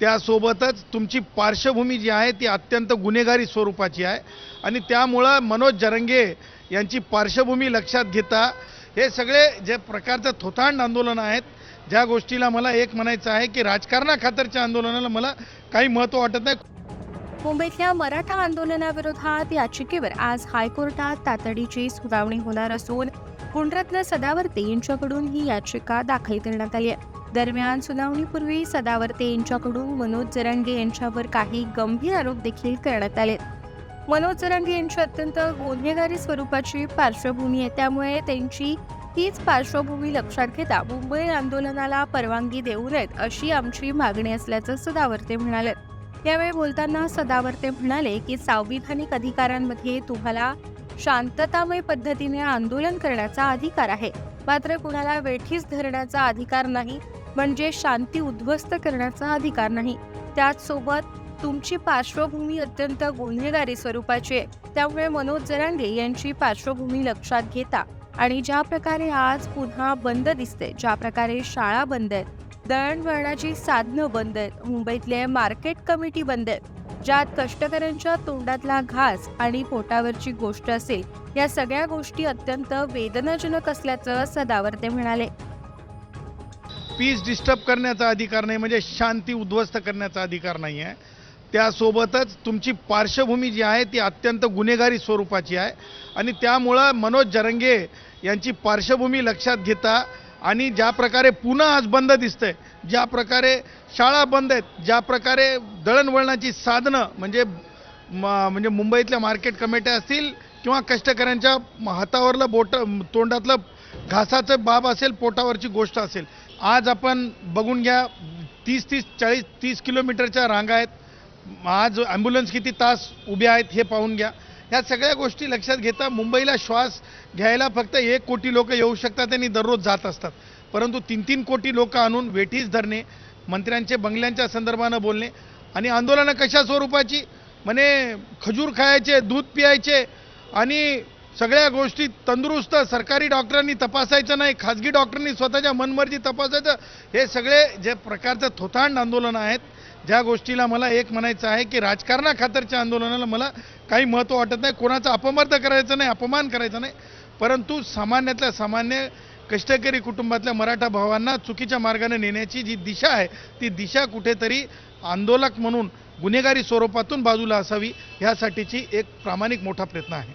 त्यासोबतच तुमची पार्श्वभूमी जी आहे ती अत्यंत गुन्हेगारी स्वरूपाची आहे. आणि त्यामुळं मनोज जरंगे यांची पार्श्वभूमी लक्षात घेता हे सगळे जे प्रकारचं थोथांड आंदोलन आहेत ज्या गोष्टीला मला एक म्हणायचं आहे की राजकारणाखातरच्या आंदोलनाला मला काही महत्त्व वाटत नाही. मुंबईतल्या मराठा आंदोलनाविरोधात याचिकेवर आज हायकोर्टात तातडीची सुनावणी होणार असून गुणरत्न सदावर्ते यांच्याकडून ही याचिका दाखल करण्यात आली आहे. दरम्यान सुनावणीपूर्वी सदावर्ते यांच्याकडून मनोज जरांगे यांच्यावर काही गंभीर आरोप देखील करण्यात आले मनोज जरांगे यांची अत्यंत गुन्हेगारी स्वरूपाची पार्श्वभूमी आहे. त्यामुळे त्यांची हीच पार्श्वभूमी लक्षात घेता मुंबई आंदोलनाला परवानगी देऊ नयेत अशी आमची मागणी असल्याचं सदावर्ते म्हणाले. यावेळी बोलताना सदावर्ते म्हणाले की संविधानिक अधिकारांमध्ये तुम्हाला शांततामय पद्धतीने आंदोलन करण्याचा अधिकार आहे. मात्र कुणाला वेठीस धरण्याचा अधिकार नाही म्हणजे शांती उद्ध्वस्त करण्याचा अधिकार नाही. त्याचसोबत तुमची पार्श्वभूमी अत्यंत गुन्हेगारी स्वरूपाची आहे. त्यामुळे मनोज जरांगे यांची पार्श्वभूमी लक्षात घेता. आणि ज्या प्रकारे आज पुन्हा बंद दिसते ज्या प्रकारे शाळा बंद आहेत दळणवळणाची साधनं बंद आहेत. मुंबईतले मार्केट कमिटी बंद आहेत. ज्यात कष्टकऱ्यांच्या तोंडातला घास आणि पोटावरची गोष्ट असेल या सगळ्या गोष्टी अत्यंत वेदनाजनक असल्याचं सदावर्ते म्हणाले. पीस डिस्टर्ब करण्याचा अधिकार नाही म्हणजे शांती उद्ध्वस्त करण्याचा अधिकार नाही आहे. त्यासोबतच तुमची पार्श्वभूमी जी आहे ती अत्यंत गुन्हेगारी स्वरूपाची आहे. आणि त्यामुळं मनोज जरंगे यांची पार्श्वभूमी लक्षात घेता आणि ज्या प्रकारे पुन्हा आज बंद दिसतंय ज्या प्रकारे शाळा बंद आहेत ज्या प्रकारे दळणवळणाची साधनं म्हणजे म- म्हणजे मुंबईतल्या मार्केट कमिट्या असतील किंवा कष्टकऱ्यांच्या हातावरलं बोट तोंडातलं घासाचं बाब असेल पोटावरची गोष्ट असेल. आज आपण बघून घ्या तीस तीस चाळीस तीस किलोमीटरच्या रांगा आहेत. आज ॲम्ब्युलन्स किती तास उभ्या आहेत हे पाहून घ्या. ह्या सगळ्या गोष्टी लक्षात घेता मुंबईला श्वास घ्यायला फक्त एक कोटी लोक येऊ शकतात आणि दररोज जात असतात. परंतु तीन तीन कोटी लोक आणून वेठीस धरणे मंत्र्यांचे बंगल्यांच्या संदर्भानं बोलणे आणि आंदोलनं कशा स्वरूपाची? म्हणे खजूर खायचे दूध पियायचे आणि सगळ्या गोष्टी तंदुरुस्त सरकारी डॉक्टरांनी तपासायचं नाही खाजगी डॉक्टरांनी स्वतःच्या मनमर्जी तपासायचं. हे सगळे जे प्रकारचं थोथांड आंदोलन आहेत ज्या गोष्टीला मला एक म्हणायचं आहे की राजकारणाखातरच्या आंदोलनाला मला काही महत्त्व वाटत नाही. कोणाचा अपमर्द करायचं नाही अपमान करायचा नाही. परंतु सामान्यातल्या सामान्य कष्टकरी कुटुंबातल्या मराठा भावांना चुकीच्या मार्गाने नेण्याची जी दिशा आहे ती दिशा कुठेतरी आंदोलक म्हणून गुन्हेगारी स्वरूपातून बाजूला असावी ह्यासाठीची एक प्रामाणिक मोठा प्रयत्न आहे.